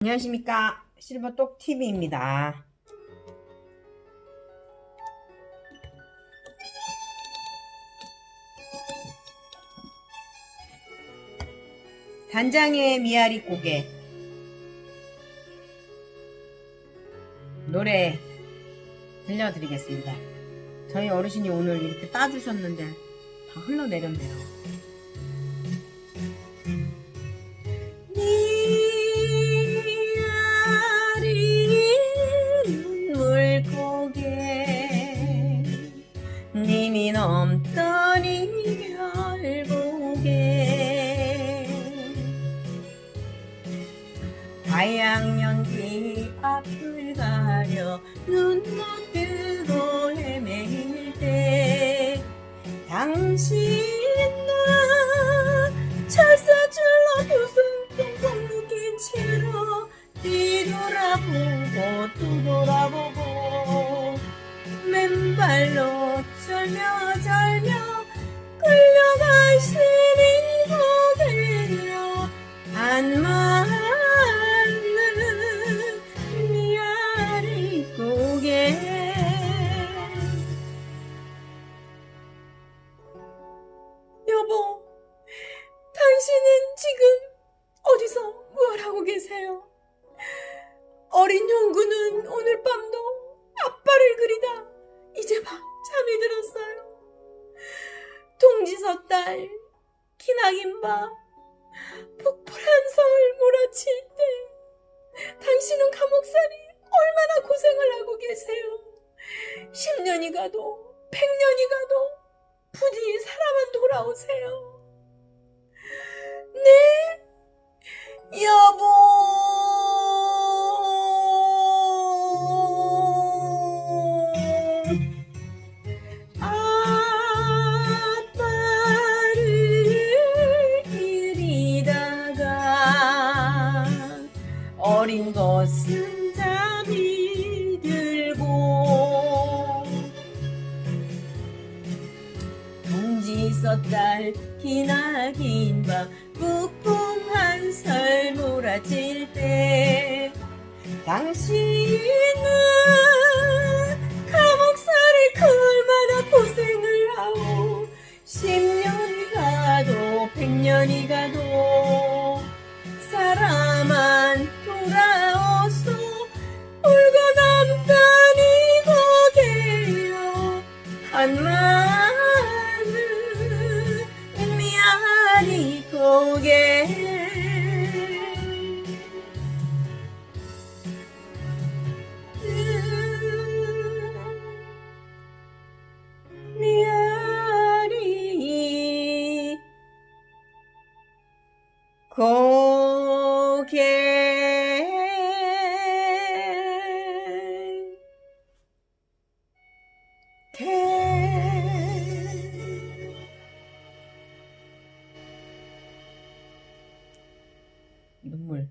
안녕하십니까 실버똑 TV입니다. 단장의 미아리 고개 노래 들려드리겠습니다. 저희 어르신이 오늘 이렇게 따주셨는데 다 흘러내렸네요. 눈못 뜨고 헤매일 때 당신은 철사줄로 두손 꽁꽁 묶인 채로 뒤돌아보고 또 돌아보고 맨발로 절며 절며 끌려가시 계세요? 어린 형구는 오늘 밤도 아빠를 그리다 이제 막 잠이 들었어요. 동지서 딸 기나긴 밤 폭포란 서울 몰아칠 때 당신은 감옥살이 얼마나 고생을 하고 계세요. 10년이 가도 100년이 가도 부디 살아만 돌아오세요. 어린 것은 잠이 들고 동지 썼달 기나긴 밤 북풍 한설 몰아칠 때 당신은 감옥살이 그 얼마나 고생을 하고 10년이 가도 100년이 가도 한마는 미안이 고개 미아리 눈물